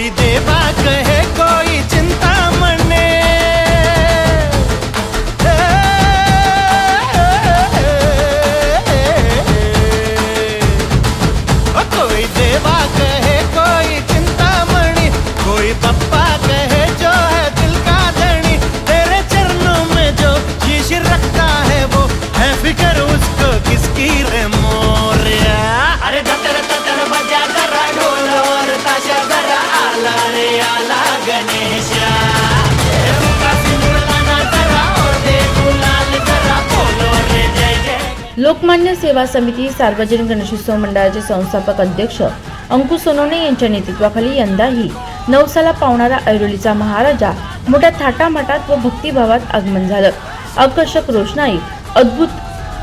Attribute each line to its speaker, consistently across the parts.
Speaker 1: ওই দেবা लोकमान्य सेवा समिती सार्वजनिक गणेशोत्सव मंडळाचे संस्थापक अध्यक्ष अंकुश सोनवणे यांच्या नेतृत्वाखाली यंदाही नवसाला पावणारा ऐरोलीचा महाराजा मोठ्या थाटामाटात व भक्तिभावात आगमन झालं. आकर्षक रोषणाई अद्भुत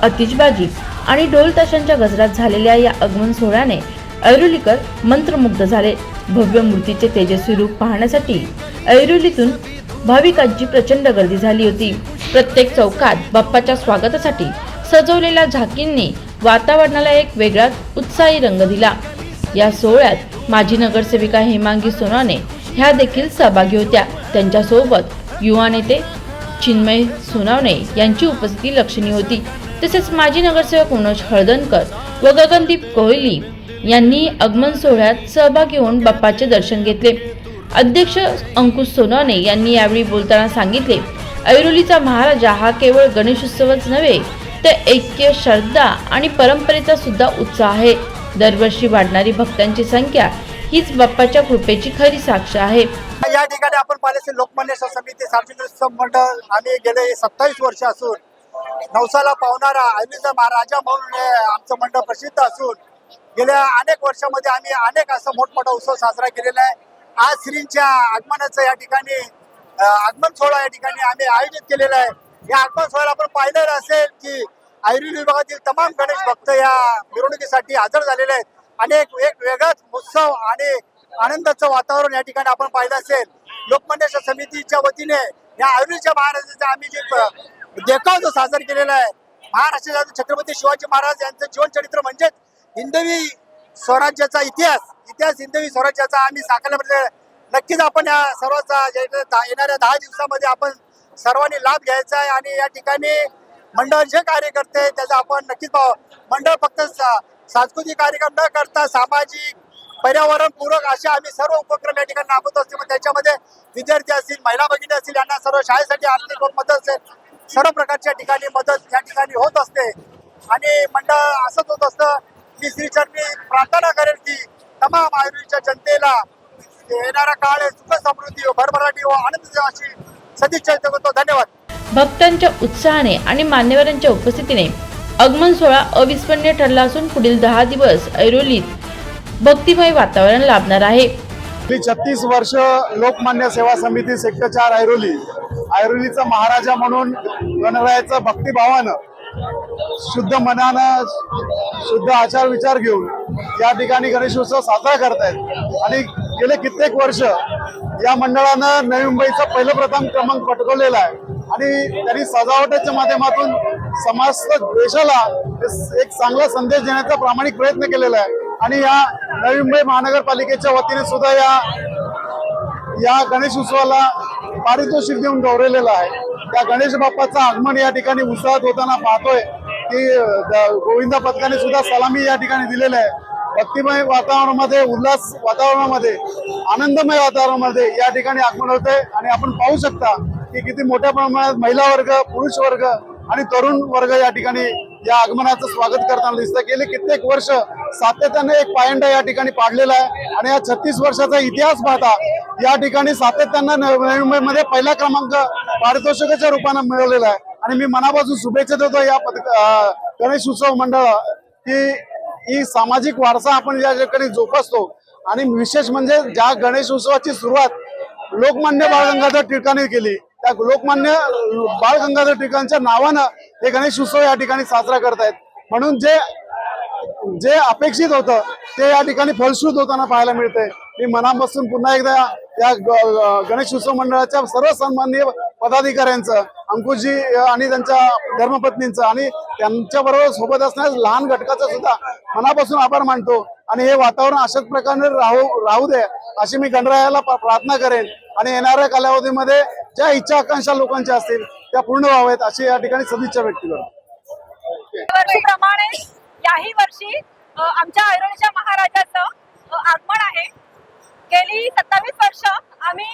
Speaker 1: अतिशबाजी आणि ढोल ताशांच्या गजरात झालेल्या या आगमन सोहळ्याने ऐरोलीकर मंत्रमुग्ध झाले. भव्य मूर्तीचे तेजस्वी रूप पाहण्यासाठी ऐरोलीतून भाविकांची प्रचंड गर्दी झाली होती. प्रत्येक चौकात बाप्पाच्या स्वागतासाठी सजवलेल्या झाकींनी वातावरणाला एक वेगळाच उत्साही रंग दिला. या सोहळ्यात माजी नगरसेविका हेमांगी सोनाने ह्या देखील सहभागी होत्या. त्यांच्यासोबत युवा नेते चिन्मय सोनावणे यांची उपस्थिती लक्षणीय होती. तसेच माजी नगरसेवक मनोज हळदणकर व गगनदीप कोहली यांनी आगमन सोहळ्यात सहभागी होऊन बाप्पाचे दर्शन घेतले. अध्यक्ष अंकुश सोनवणे यांनी यावेळी बोलताना सांगितले ऐरोलीचा महाराजा हा केवळ गणेशोत्सवच नव्हे तर ऐक्य श्रद्धा आणि परंपरेचा सुद्धा उत्साह आहे. दरवर्षी वाढणारी भक्तांची संख्या हीच बाप्पाच्या कृपेची खरी साक्ष आहे.
Speaker 2: या ठिकाणी आपण पाहिजे लोकमान्य समिती सार्वजनिक उत्सव मंडळ. आम्ही गेले सत्तावीस वर्ष असून नवसाला पावणारा अहिल्याचा महाराजा म्हणून आमचं मंडळ प्रसिद्ध असून गेल्या अनेक वर्षामध्ये आम्ही अनेक असं मोठमोठा उत्सव साजरा केलेला आहे. आज श्रींच्या आगमनाचं या ठिकाणी आगमन सोहळा या ठिकाणी आम्ही आयोजित केलेला आहे. या आगमन सोहळ्याला आपण पाहिलेलं असेल की ऐरोली विभागातील तमाम गणेश भक्त या मिरवणुकीसाठी हजर झालेले आहेत. आणि एक एक वेगळाच उत्सव आणि आनंदाचं वातावरण या ठिकाणी आपण पाहिलं असेल. लोकमान्य समितीच्या वतीने या ऐरोलीच्या महाराजांचा आम्ही जे देखाव जो साजरा केलेला आहे महाराष्ट्राचे छत्रपती शिवाजी महाराज यांचं जीवनचरित्र म्हणजेच हिंदवी स्वराज्याचा इतिहास इतिहास हिंदवी स्वराज्याचा आम्ही साकारल्यामध्ये नक्कीच आपण या सर्वांचा येणाऱ्या दहा दिवसामध्ये आपण सर्वांनी लाभ घ्यायचा आहे आणि या ठिकाणी मंडळ जे कार्य करते त्याचा आपण नक्कीच मंडळ फक्त सांस्कृतिक कार्यक्रम न करता सामाजिक पर्यावरण पूरक असे आम्ही सर्व उपक्रम या ठिकाणी राबवत असतो. मग त्याच्यामध्ये विद्यार्थी असतील महिला भगिनी असतील यांना सर्व शाळेसाठी आर्थिक मदत असेल सर्व प्रकारच्या ठिकाणी मदत या ठिकाणी होत असते. आणि मंडळ असंच होत असतं मी श्रीचरणी प्रार्थना करेल की तमाम आयुर्वेदच्या जनतेला येणारा काळ सुख समृद्धी हो भरभराटी हो आनंद अशी सदिच्छा धन्यवाद.
Speaker 1: भक्तांच्या उत्साहाने आणि मान्यवरांच्या उपस्थितीने आगमन सोहळा अविस्मरणीय ठरला असून पुढील दहा दिवस ऐरोलीत भक्तिमय वातावरण लाभणार आहे.
Speaker 3: गेली छत्तीस वर्ष लोकमान्य सेवा समिती सेक्टर चार ऐरोली ऐरोलीचा महाराजा म्हणून गणरायाचं भक्तिभावानं शुद्ध मनानं शुद्ध आचार विचार घेऊन या ठिकाणी गणेशोत्सव साजरा करतायत. आणि गेले कित्येक वर्ष या मंडळानं नवी मुंबईचा पहिलं प्रथम क्रमांक पटकवलेला आहे. आणि त्यांनी सजावटाच्या माध्यमातून समाज देशाला एक चांगला संदेश देण्याचा प्रामाणिक प्रयत्न केलेला आहे. आणि या नवी मुंबई महानगरपालिकेच्या वतीने सुद्धा या या गणेश उत्सवाला पारितोषिक देऊन गौरवलेला आहे. त्या गणेश बाप्पाचं आगमन या ठिकाणी उत्साहात होताना पाहतोय की गोविंदा पथकाने सुद्धा सलामी या ठिकाणी दिलेलं आहे. भक्तिमय वातावरणामध्ये उल्हास वातावरणामध्ये आनंदमय वातावरणामध्ये या ठिकाणी आगमन होतंय. आणि आपण पाहू शकता की किती मोठ्या प्रमाणात महिला वर्ग पुरुष वर्ग आणि तरुण वर्ग या ठिकाणी या आगमनाचं स्वागत करताना दिसतं गेले कित्येक वर्ष सातत्याने एक पायंडा या ठिकाणी पाडलेला आहे आणि या छत्तीस वर्षाचा इतिहास पाहता या ठिकाणी सातत्यानं नवी मुंबईमध्ये पहिला क्रमांक पारितोषिकाच्या रूपानं मिळवलेला आहे. आणि मी मनापासून शुभेच्छा देतो या पद गणेश उत्सव मंडळ की ही सामाजिक वारसा आपण या ठिकाणी जोपासतो. आणि विशेष म्हणजे ज्या गणेश उत्सवाची सुरुवात लोकमान्य बाळ गंगाधर टिळकांनी केली त्या लोकमान्य बाळ गंगाधर टिळकांच्या नावानं हे गणेश उत्सव या ठिकाणी साजरा करतायत. म्हणून जे जे अपेक्षित होतं ते या ठिकाणी फलश्रुत होताना पाहायला मिळतंय. मी मनापासून पुन्हा एकदा या गणेश उत्सव मंडळाच्या सर्व सन्माननीय पदाधिकाऱ्यांचं अंकुशजी आणि त्यांच्या धर्मपत्नींचं आणि त्यांच्याबरोबर सोबत असणाऱ्या लहान घटकाचं सुद्धा मनापासून आभार मानतो. आणि हे वातावरण अशाच प्रकारे राहू राहू दे अशी मी गणरायाला प्रार्थना करेन. आणि येणाऱ्या कालावधीमध्ये ज्या इच्छा आकांक्षा लोकांच्या असतील त्या पूर्ण व्हाव्यात अशी या ठिकाणी सदिच्छा व्यक्त करतो.
Speaker 4: प्रमाणे याही वर्षी आमच्या ऐरणच्या महाराजाचं आगमन आहे. गेली सत्तावीस वर्ष आम्ही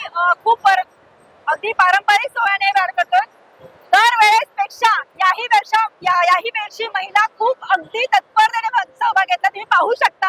Speaker 4: खूप अगदी पारंपरिक सोयाने वाढ करतोय. दरवेळेस पेक्षा याही वर्षा याही वर्षी महिला खूप अगदी तत्परतेने सहभाग घेतला. तुम्ही पाहू शकता.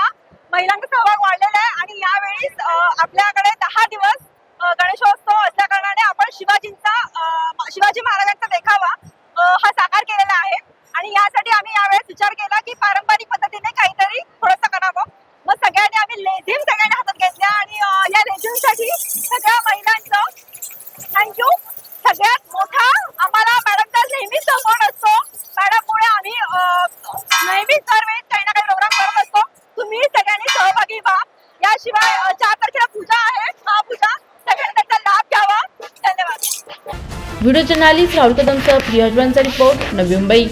Speaker 1: व्हिडिओ जर्नालिस्ट राहुल कदमसह प्रियजवांचा रिपोर्ट नवी मुंबई.